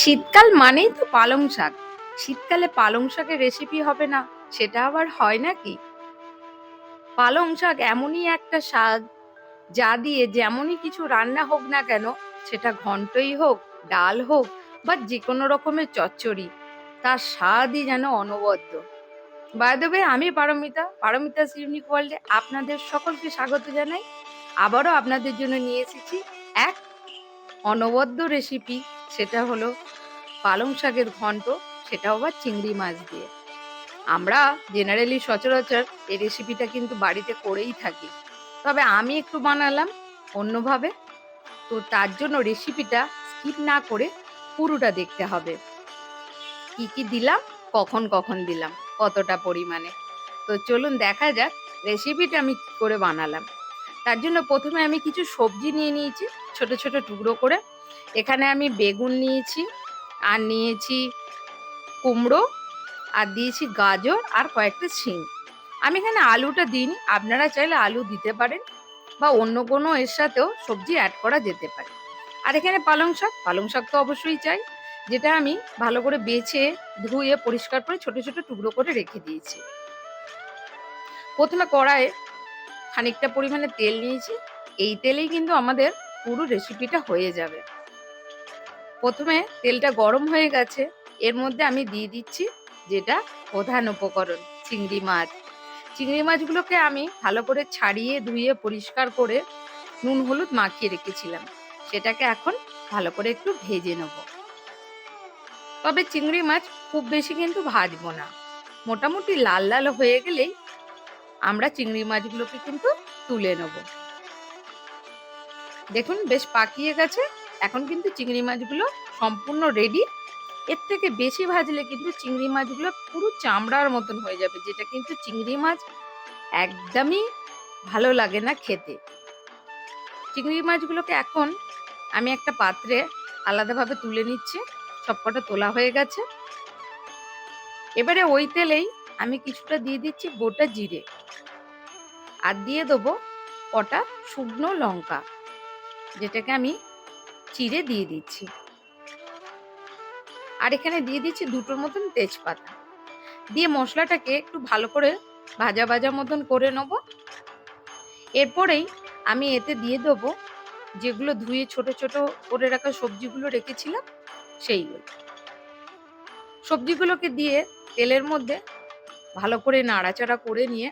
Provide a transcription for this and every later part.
শীতকাল মানেই তো পালং শাক। শীতকালে পালং শাকের রেসিপি হবে না, সেটা আবার হয় নাকি? পালং শাক এমনই একটা শাক যা দিয়ে যেমনই কিছু রান্না হোক না কেন, সেটা ঘন্টই হোক, ডাল হোক, বা যে কোনো রকমের চচ্চড়ি, তার স্বাদই যেন অনবদ্য। বাই দ্য আমি পারমিতা পারমিতা ইউনিক ওয়ার্ল্ডে আপনাদের সকলকে স্বাগত জানাই। আবারও আপনাদের জন্য নিয়ে এসেছি এক অনবদ্য রেসিপি সেটা হলো পালং শাকের ঘন্ট, সেটাও আবার চিংড়ি মাছ দিয়ে। আমরা জেনারেলি সচরাচর এই রেসিপিটা কিন্তু বাড়িতে করেই থাকি। তবে আমি একটু বানালাম অন্যভাবে। তো তার জন্য রেসিপিটা স্কিপ না করে পুরোটা দেখতে হবে। কি কি দিলাম, কখন কখন দিলাম, কতটা পরিমাণে। তো চলুন দেখা যাক রেসিপিটা আমি কি করে বানালাম। তার জন্য প্রথমে আমি কিছু সবজি নিয়ে নিয়েছি, ছোট ছোট টুকরো করে। এখানে আমি বেগুন নিয়েছি, আর নিয়েছি কুমড়ো, আর দিয়েছি গাজর, আর কয়েকটা শিম আমি এখানে আলুটা দিইনি, আপনারা চাইলে আলু দিতে পারেন, বা অন্য কোনো এর সাথেও সবজি অ্যাড করা যেতে পারে। আর এখানে পালং শাক পালং শাক তো অবশ্যই চাই, যেটা আমি ভালো করে বেছে, ধুয়ে, পরিষ্কার করে ছোট ছোট টুকরো করে রেখে দিয়েছি। প্রথমে কড়াইয়ে খানিকটা পরিমাণে তেল নিয়েছি, এই তেলেই কিন্তু আমাদের পুরো রেসিপিটা হয়ে যাবে। প্রথমে তেলটা গরম হয়ে গেছে। এর মধ্যে আমি দিয়ে দিচ্ছি যেটা প্রধান উপকরণ, চিংড়ি মাছ। চিংড়ি মাছগুলোকে আমি ভালো করে ছাড়িয়ে, ধুয়ে, পরিষ্কার করে নুন, হলুদ মাখিয়ে রেখেছিলাম। সেটাকে এখন ভালো করে একটু ভেজে নেব। তবে চিংড়ি মাছ খুব বেশি কিন্তু ভাজবো না। মোটামুটি লাল লাল হয়ে গেলেই আমরা চিংড়ি মাছগুলোকে কিন্তু তুলে নেব। দেখুন, বেশ পাকিয়ে গেছে। এখন কিন্তু চিংড়ি মাছগুলো সম্পূর্ণ রেডি এর থেকে বেশি ভাজলে কিন্তু চিংড়ি মাছগুলো পুরো চামড়ার মতন হয়ে যাবে, যেটা কিন্তু চিংড়ি মাছ একদমই ভালো লাগে না খেতে। চিংড়ি মাছগুলোকে এখন আমি একটা পাত্রে আলাদাভাবে তুলে নিচ্ছি, সবকটা তোলা হয়ে গেছে। এবারে ওই তেলেই আমি কিছুটা দিয়ে দিচ্ছি গোটা জিরে আর দিয়ে দেবো কটা শুকনো লঙ্কা, যেটাকে আমি চিড়ে দিয়ে দিচ্ছি। আর এখানে দিয়ে দিচ্ছি দুটোর মতন তেজপাতা। দিয়ে মশলাটাকে একটু ভালো করে ভাজা ভাজা মতন করে নেব। এরপরেই আমি এতে দিয়ে দেবো যেগুলো ধুয়ে ছোট ছোট করে রাখা সবজিগুলো রেখেছিলাম সেইগুলো। সবজিগুলোকে দিয়ে তেলের মধ্যে ভালো করে নাড়াচাড়া করে নিয়ে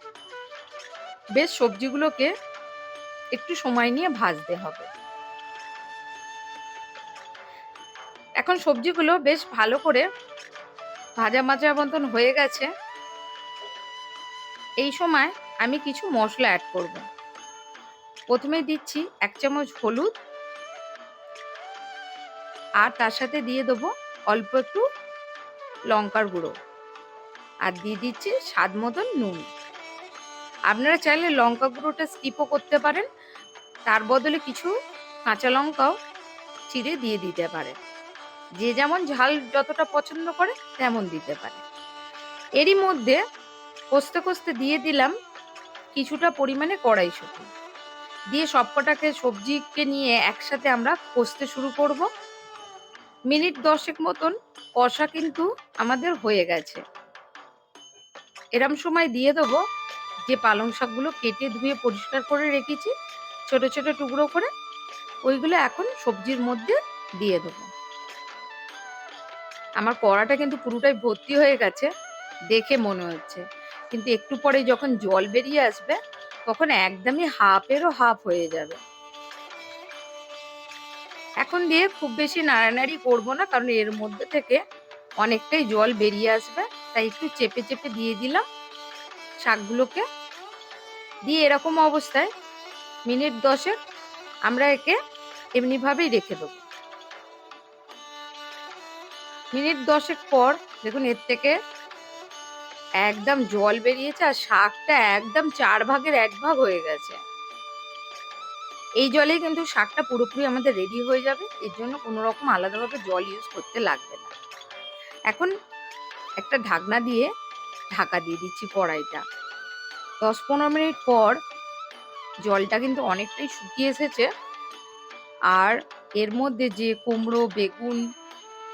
বেশ সবজিগুলোকে একটু সময় নিয়ে ভাজতে হবে। এখন সবজিগুলো বেশ ভালো করে ভাজা মাজা মতন হয়ে গেছে। এই সময় আমি কিছু মশলা অ্যাড করব। প্রথমে দিচ্ছি এক চামচ হলুদ। আর তার সাথে দিয়ে দেবো অল্প একটু লঙ্কার গুঁড়ো। আর দিয়ে দিচ্ছি স্বাদ মতন নুন। আপনারা চাইলে লঙ্কা গুঁড়োটা স্কিপও করতে পারেন। তার বদলে কিছু কাঁচা লঙ্কাও চিড়ে দিয়ে দিতে পারে যে যেমন ঝাল যতটা পছন্দ করে তেমন দিতে পারে। এরই মধ্যে কষতে কষতে দিয়ে দিলাম কিছুটা পরিমাণে কড়াই কড়াইশুঁটি দিয়ে সবকটাকে সবজিকে নিয়ে একসাথে আমরা কষতে শুরু করব। মিনিট দশেক মতন কষা কিন্তু আমাদের হয়ে গেছে। এরম সময় দিয়ে দেবো যে পালং শাকগুলো কেটে ধুয়ে পরিষ্কার করে রেখেছি, ছোট ছোট টুকরো করে, ওইগুলো এখন সবজির মধ্যে দিয়ে দেবো। আমার কড়াটা কিন্তু পুরোটাই ভর্তি হয়ে গেছে, দেখে মনে হচ্ছে। কিন্তু একটু পরে যখন জল বেরিয়ে আসবে, তখন একদমই হাফেরও হাফ হয়ে যাবে। এখন দিয়ে খুব বেশি নাড়ানাড়ি করব না, কারণ এর মধ্যে থেকে অনেকটাই জল বেরিয়ে আসবে, তাই একটু চেপে চেপে দিয়ে দিলাম শাকগুলোকে। দিয়ে এরকম অবস্থায় মিনিট দশেক আমরা একে এমনিভাবেই রেখে দেবো। মিনিট দশেক পর দেখুন, এর থেকে একদম জল বেরিয়েছে আর শাকটা একদম চার ভাগের এক ভাগ হয়ে গেছে। এই জলেই কিন্তু শাকটা পুরোপুরি আমাদের রেডি হয়ে যাবে। এর জন্য কোনো রকম আলাদাভাবে জল ইউজ করতে লাগবে না। এখন একটা ঢাকনা দিয়ে ঢাকা দিয়ে দিচ্ছি কড়াইটা। দশ পনেরো মিনিট পর জলটা কিন্তু অনেকটাই শুকিয়ে এসেছে। আর এর মধ্যে যে কুমড়ো, বেগুন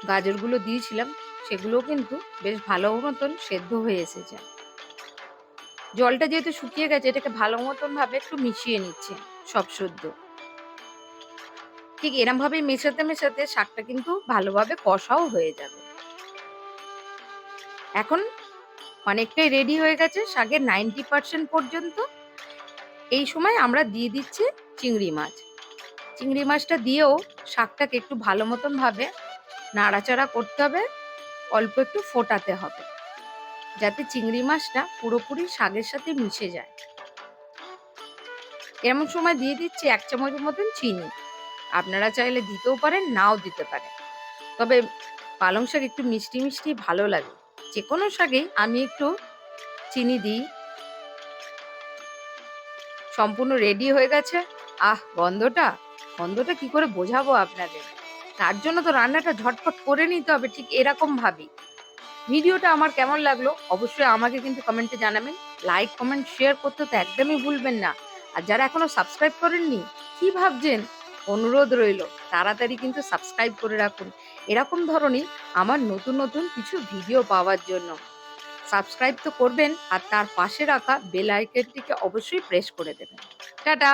গাজরগুলো দিয়েছিলাম, সেগুলোও কিন্তু বেশ ভালো মতন সেদ্ধ হয়ে এসেছে। জলটা যেহেতু শুকিয়ে গেছে, এটাকে ভালো মতন ভাবে একটু মিশিয়ে নিচ্ছে, সব শুদ্ধ। ঠিক এরম ভাবে মেশাতে মেশাতে শাকটা কিন্তু ভালোভাবে কষাও হয়ে যাবে। এখন অনেকটাই রেডি হয়ে গেছে শাকের নাইনটি পার্সেন্ট পর্যন্ত। এই সময় আমরা দিয়ে দিচ্ছি চিংড়ি মাছ। চিংড়ি মাছটা দিয়েও শাকটাকে একটু ভালো মতন ভাবে নাড়াচাড়া করতে হবে, অল্প একটু ফোটাতে হবে, যাতে চিংড়ি মাছটা পুরোপুরি শাকের সাথে মিশে যায়। এমন সময় দিয়ে দিচ্ছি এক চামচের মতন চিনি। আপনারা চাইলে দিতেও পারেন, নাও দিতে পারেন। তবে পালং শাক একটু মিষ্টি মিষ্টি ভালো লাগে। যে কোনো শাকেই আমি একটু চিনি দিই। সম্পূর্ণ রেডি হয়ে গেছে। আহ, গন্ধটা গন্ধটা কি করে বোঝাবো আপনাদের? তার জন্য তো রান্নাটা ঝটপট করে নিতে হবে, ঠিক এরকম ভাবেই ভিডিওটা আমার কেমন লাগল অবশ্যই আমাকে কিন্তু কমেন্টে জানাবেন। লাইক কমেন্ট শেয়ার করতে তো একদমই ভুলবেন না। আর যারা এখনও সাবস্ক্রাইব করেননি, কি ভাবছেন? অনুরোধ রইল, তাড়াতাড়ি কিন্তু সাবস্ক্রাইব করে রাখুন। এরকম ধরনের আমার নতুন নতুন কিছু ভিডিও পাওয়ার জন্য। সাবস্ক্রাইব তো করবেন, আর তার পাশে রাখা বেল আইকনটিকে অবশ্যই প্রেস করে দেবেন। টাটা!